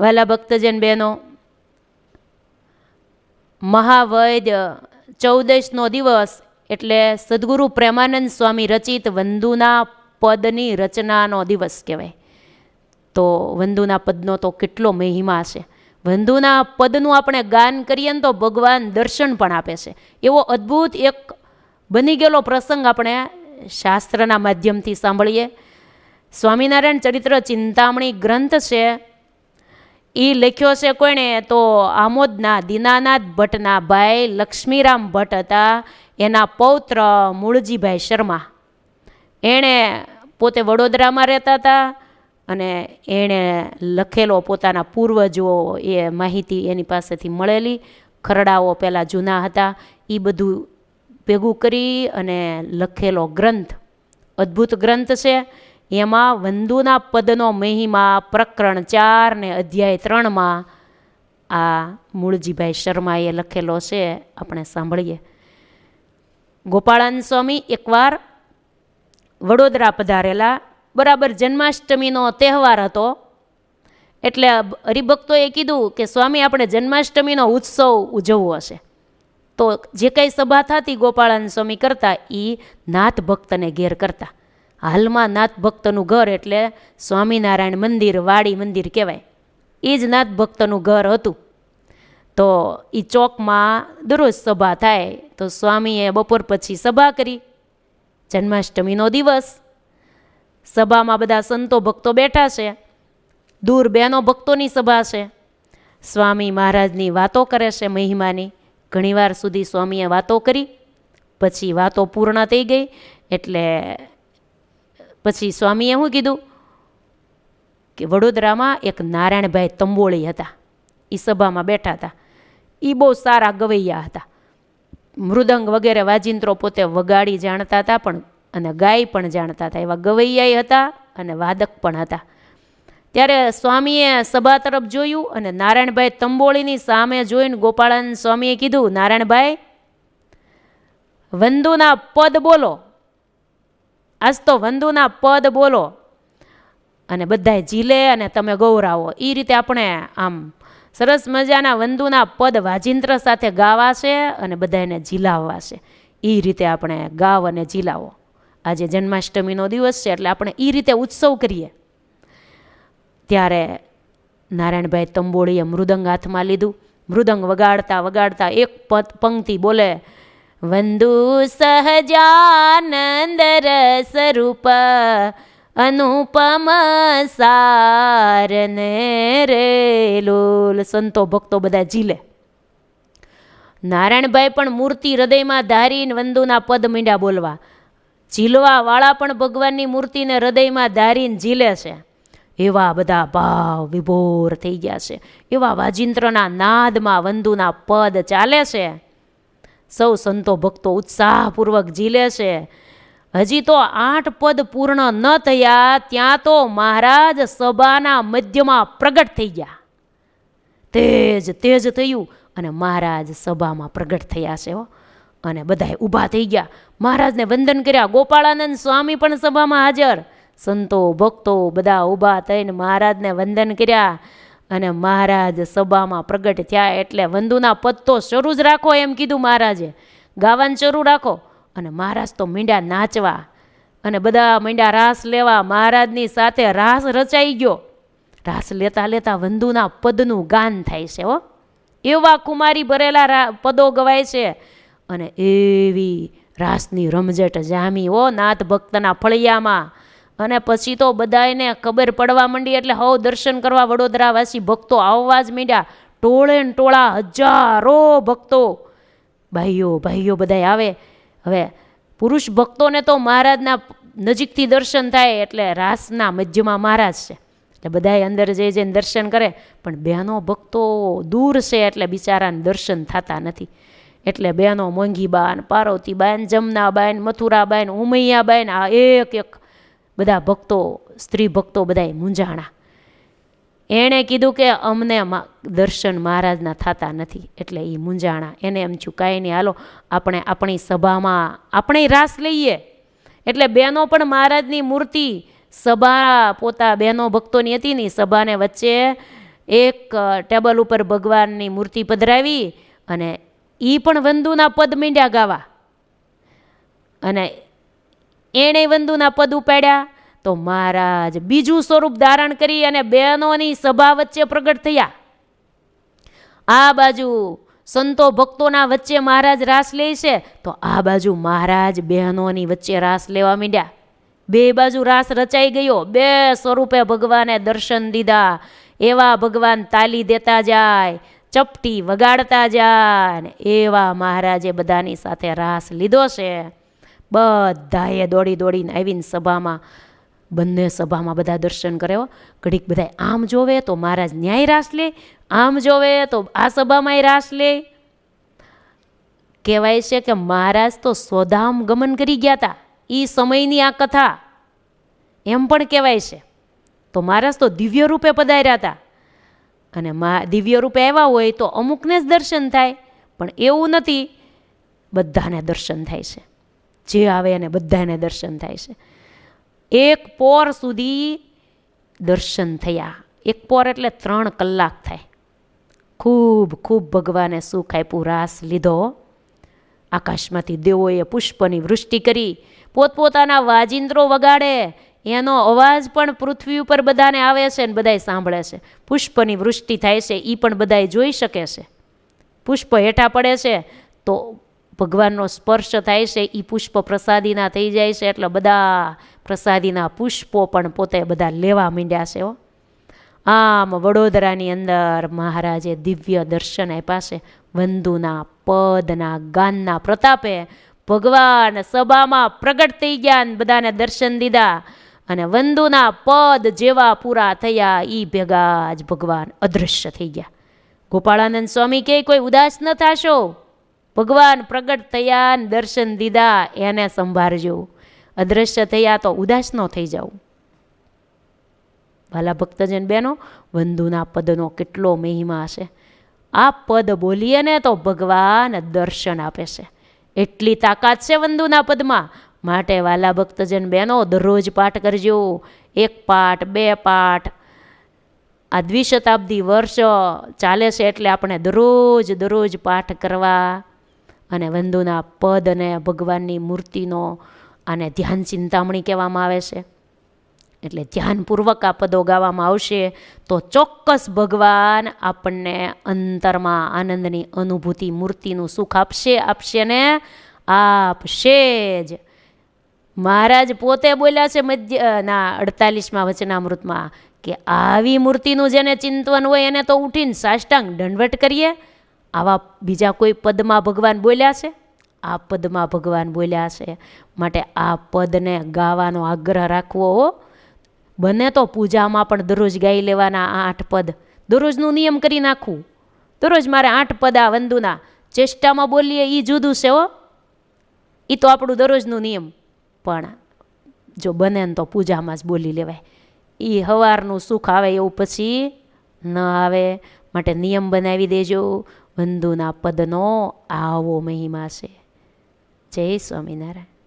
વાલા ભક્તજન બહેનો, મહાવૈદ્ય ચૌદશનો દિવસ એટલે સદગુરુ પ્રેમાનંદ સ્વામી રચિત વંદુના પદની રચનાનો દિવસ કહેવાય. તો વંદુના પદનો તો કેટલો મહિમા છે. વંદુના પદનું આપણે ગાન કરીએ ને તો ભગવાન દર્શન પણ આપે છે. એવો અદ્ભુત એક બની ગયેલો પ્રસંગ આપણે શાસ્ત્રના માધ્યમથી સાંભળીએ. સ્વામિનારાયણ ચરિત્ર ચિંતામણી ગ્રંથ છે. એ લખ્યો છે કોણે? તો આમોદના દીનાનાથ ભટ્ટના ભાઈ લક્ષ્મીરામ ભટ્ટ હતા. એના પૌત્ર મૂળજીભાઈ શર્મા. એણે પોતે વડોદરામાં રહેતા હતા અને એણે લખેલો પોતાના પૂર્વજો એ માહિતી એની પાસેથી મળેલી. ખરડાઓ પહેલાં જૂના હતા. એ બધું ભેગું કરી અને લખેલો ગ્રંથ. અદ્ભુત ગ્રંથ છે. એમાં વંદુના પદનો મહિમા પ્રકરણ ચાર ને અધ્યાય ત્રણમાં આ મૂળજીભાઈ શર્માએ લખેલો છે. આપણે સાંભળીએ. ગોપાળાન સ્વામી એકવાર વડોદરા પધારેલા. બરાબર જન્માષ્ટમીનો તહેવાર હતો. એટલે હરિભક્તોએ કીધું કે, સ્વામી, આપણે જન્માષ્ટમીનો ઉત્સવ ઉજવવો હશે. તો જે કંઈ સભા થતી ગોપાળાન સ્વામી કરતા એ નાથ ભક્તને ઘેર કરતા. હાલમાં નાથ ભક્તનું ઘર એટલે સ્વામિનારાયણ મંદિર, વાડી મંદિર કહેવાય. એ જ નાથ ભક્તનું ઘર હતું. તો એ ચોકમાં દરરોજ સભા થાય. તો સ્વામીએ બપોર પછી સભા કરી. જન્માષ્ટમીનો દિવસ. સભામાં બધા સંતો ભક્તો બેઠા છે. દૂર બહેનો ભક્તોની સભા છે. સ્વામી મહારાજની વાતો કરે છે મહિમાની. ઘણીવાર સુધી સ્વામીએ વાતો કરી. પછી વાતો પૂર્ણ થઈ ગઈ. એટલે પછી સ્વામીએ શું કીધું? કે વડોદરામાં એક નારાયણભાઈ તંબોળી હતા. એ સભામાં બેઠા હતા. એ બહુ સારા ગવૈયા હતા. મૃદંગ વગેરે વાજિંત્રો પોતે વગાડી જાણતા હતા પણ, અને ગાય પણ જાણતા હતા. એવા ગવૈયાય હતા અને વાદક પણ હતા. ત્યારે સ્વામીએ સભા તરફ જોયું અને નારાયણભાઈ તંબોળીની સામે જોઈને ગોપાળાન સ્વામીએ કીધું, નારાયણભાઈ, વંદુના પદ બોલો. આજ તો વંદુના પદ બોલો. અને બધાએ ઝીલે અને તમે ગૌરાવો. એ રીતે આપણે આમ સરસ મજાના વંદુના પદ વાજિંત્ર સાથે ગાવા છે અને બધાને ઝીલાવવા છે એ રીતે આપણે ગાવ અને ઝીલાવો. આજે જન્માષ્ટમીનો દિવસ છે એટલે આપણે એ રીતે ઉત્સવ કરીએ. ત્યારે નારાયણભાઈ તંબોળીએ મૃદંગ હાથમાં લીધું. મૃદંગ વગાડતા વગાડતા એક પંક્તિ બોલે વંદુ સહજાનંદ રસ રૂપ અનુપમ સારને રે લોલ. સંતો ભક્તો બધા ઝીલે. નારાયણભાઈ પણ મૂર્તિ હૃદયમાં ધારીને વંદુના પદ મીંડા બોલવા. ઝીલવાવાળા પણ ભગવાનની મૂર્તિને હૃદયમાં ધારીને ઝીલે છે. એવા બધા ભાવ વિભોર થઈ ગયા છે. એવા વાજિંત્રના નાદમાં વંદુના પદ ચાલે છે. સૌ સંતો ભક્તો ઉત્સાહપૂર્વક ઝીલે છે. હજી તો આઠ પદ પૂર્ણ ન થયા, ત્યાં તો મહારાજ સભાના મધ્યમાં પ્રગટ થઈ ગયા. તેજ તેજ થયું અને મહારાજ સભામાં પ્રગટ થયા છે હો. અને બધાએ ઊભા થઈ ગયા. મહારાજને વંદન કર્યા. ગોપાળાનંદ સ્વામી પણ સભામાં હાજર. સંતો, ભક્તો બધા ઊભા થઈને મહારાજને વંદન કર્યા. અને મહારાજ સભામાં પ્રગટ થયા એટલે વંદુના પદ તો શરૂ જ રાખો એમ કીધું મહારાજે. ગાવાનું શરૂ રાખો અને મહારાજ તો મીંડા નાચવા અને બધા મીંડા રાસ લેવા મહારાજની સાથે રાસ રચાઈ ગયો. રાસ લેતા લેતા વંદુના પદનું ગાન થાય છે હો. એવા કુમારી ભરેલા પદો ગવાય છે અને એવી રાસની રમઝટ જામી ઓ નાથ ભક્તના ફળિયામાં. અને પછી તો બધાને ખબર પડવા માંડી એટલે હવ દર્શન કરવા વડોદરાવાસી ભક્તો આવવા જ માંડ્યા. ટોળે ટોળા હજારો ભક્તો. ભાઈઓ ભાઈઓ બધા આવે. હવે પુરુષ ભક્તોને તો મહારાજના નજીકથી દર્શન થાય એટલે રાસના મધ્યમાં મહારાજ છે. એટલે બધાએ અંદર જઈ જઈને દર્શન કરે. પણ બહેનો ભક્તો દૂર છે એટલે બિચારાને દર્શન થતા નથી. એટલે બહેનો મોંઘીબાન, પાર્વતીબાન, જમનાબાન, મથુરાબાન, ઉમૈયાબાન, આ એક એક બધા ભક્તો, સ્ત્રી ભક્તો બધાએ મૂંઝાણા. એણે કીધું કે અમને દર્શન મહારાજના થતા નથી, એટલે એ મૂંઝાણા. એને એમ કાંઈ નહીં, હાલો, આપણે આપણી સભામાં, આપણે રાસ લઈએ. એટલે બહેનો પણ મહારાજની મૂર્તિ, સભા, પોતા બહેનો ભક્તોની હતી ને સભાને વચ્ચે એક ટેબલ ઉપર ભગવાનની મૂર્તિ પધરાવી અને એ પણ વંદુના પદ મીંડ્યા ગાવા. અને એણે વંદુના પદ ઉપાડ્યા. તો મહારાજ બીજું સ્વરૂપ ધારણ કરી અને બહેનોની સભા વચ્ચે પ્રગટ થયા. આ બાજુ સંતો ભક્તોના વચ્ચે મહારાજ રાસ લે છે, તો આ બાજુ મહારાજ બહેનોની વચ્ચે રાસ લેવા માંડ્યા. બે બાજુ રાસ રચાઈ ગયો. બે સ્વરૂપે ભગવાને દર્શન દીધા. એવા ભગવાન તાલી દેતા જાય, ચપટી વગાડતા જાય એવા મહારાજે બધાની સાથે રાસ લીધો છે. બધાએ દોડી દોડીને આવીને સભામાં, બંને સભામાં બધા દર્શન કર્યો ઘડીક બધા આમ જોવે તો મહારાજ ન્યાય રાસ લે, આમ જોવે તો આ સભામાંય રાસ લે. કહેવાય છે કે મહારાજ તો સ્વધામ ગમન કરી ગયા હતા એ સમયની આ કથા. એમ પણ કહેવાય છે. તો મહારાજ તો દિવ્ય રૂપે પધાર્યા હતા અને મા દિવ્ય રૂપે આવ્યા હોય તો અમુકને જ દર્શન થાય, પણ એવું નથી, બધાને દર્શન થાય છે. જે આવે એને બધાને દર્શન થાય છે. એક પોર સુધી દર્શન થયા. એક પોર એટલે ત્રણ કલાક થાય. ખૂબ ખૂબ ભગવાને સુખ આપ્યું, રાસ લીધો. આકાશમાંથી દેવોએ પુષ્પની વૃષ્ટિ કરી. પોતપોતાના વાજિંદ્રો વગાડે. એનો અવાજ પણ પૃથ્વી ઉપર બધાને આવે છે ને બધાય સાંભળે છે. પુષ્પની વૃષ્ટિ થાય છે એ પણ બધાય જોઈ શકે છે. પુષ્પ હેઠા પડે છે, તો ભગવાનનો સ્પર્શ થાય છે એ પુષ્પ પ્રસાદીના થઈ જાય છે, એટલે બધા પ્રસાદીના પુષ્પો પણ પોતે બધા લેવા માંડ્યા છે હો. આમ વડોદરાની અંદર મહારાજે દિવ્ય દર્શન આપ્યા છે, વંદુના, પદના, ગાનના પ્રતાપે ભગવાન સભામાં પ્રગટ થઈ ગયા બધાને દર્શન દીધા અને વંદુના, પદ જેવા પૂરા થયા એ ભેગા જ ભગવાન અદૃશ્ય થઈ ગયા. ગોપાળાનંદ સ્વામી કે કોઈ ઉદાસ ન થાશો? ભગવાન પ્રગટ થયા દર્શન દીધા, એને સંભાળજો. અદૃશ્ય થયા તો ઉદાસ ન થઈ જાવ ભાલા ભક્તજન બહેનો, વંદુના પદનો કેટલો મહિમા છે આ પદ બોલીએ ને તો ભગવાન દર્શન આપે છે. એટલી તાકાત છે વંદુના પદમાં. માટે વાલા ભક્તજન બહેનો, દરરોજ પાઠ કરજો. એક પાઠ, બે પાઠ. આ દ્વિશતાબ્દી વર્ષ ચાલે છે એટલે આપણે દરરોજ દરરોજ પાઠ કરવા અને વંદુના પદ અને ભગવાનની મૂર્તિનો આને ધ્યાન ચિંતામણી કહેવામાં આવે છે. એટલે ધ્યાનપૂર્વક આ પદો ગાવામાં આવશે તો ચોક્કસ ભગવાન આપણને અંતરમાં આનંદની અનુભૂતિ, મૂર્તિનું સુખ આપશે આપશે ને આપશે જ. મહારાજ પોતે બોલ્યા છે મધ્ય ના, અડતાલીસમાં વચનામૃતમાં કે આવી મૂર્તિનું જેને ચિંતન હોય એને તો ઉઠીને સાષ્ટાંગ દંડવટ કરીએ. આવા બીજા કોઈ પદમાં ભગવાન બોલ્યા છે? આ પદમાં ભગવાન બોલ્યા છે. માટે આ પદને ગાવાનો આગ્રહ રાખવો હો. બને તો પૂજામાં પણ દરરોજ ગાઈ લેવાના આ આઠ પદ. દરરોજનું નિયમ કરી નાખવું દરરોજ મારે આઠ પદ આ વંદુના ચેષ્ટામાં બોલીએ એ જુદું છે હો. એ તો આપણું દરરોજનું નિયમ. પણ જો બને ને તો પૂજામાં જ બોલી લેવાય. એ હવારનું સુખ આવે એવું પછી ન આવે. માટે નિયમ બનાવી દેજો. વંદુના પદનો આવો મહિમા છે. જય સ્વામિનારાયણ.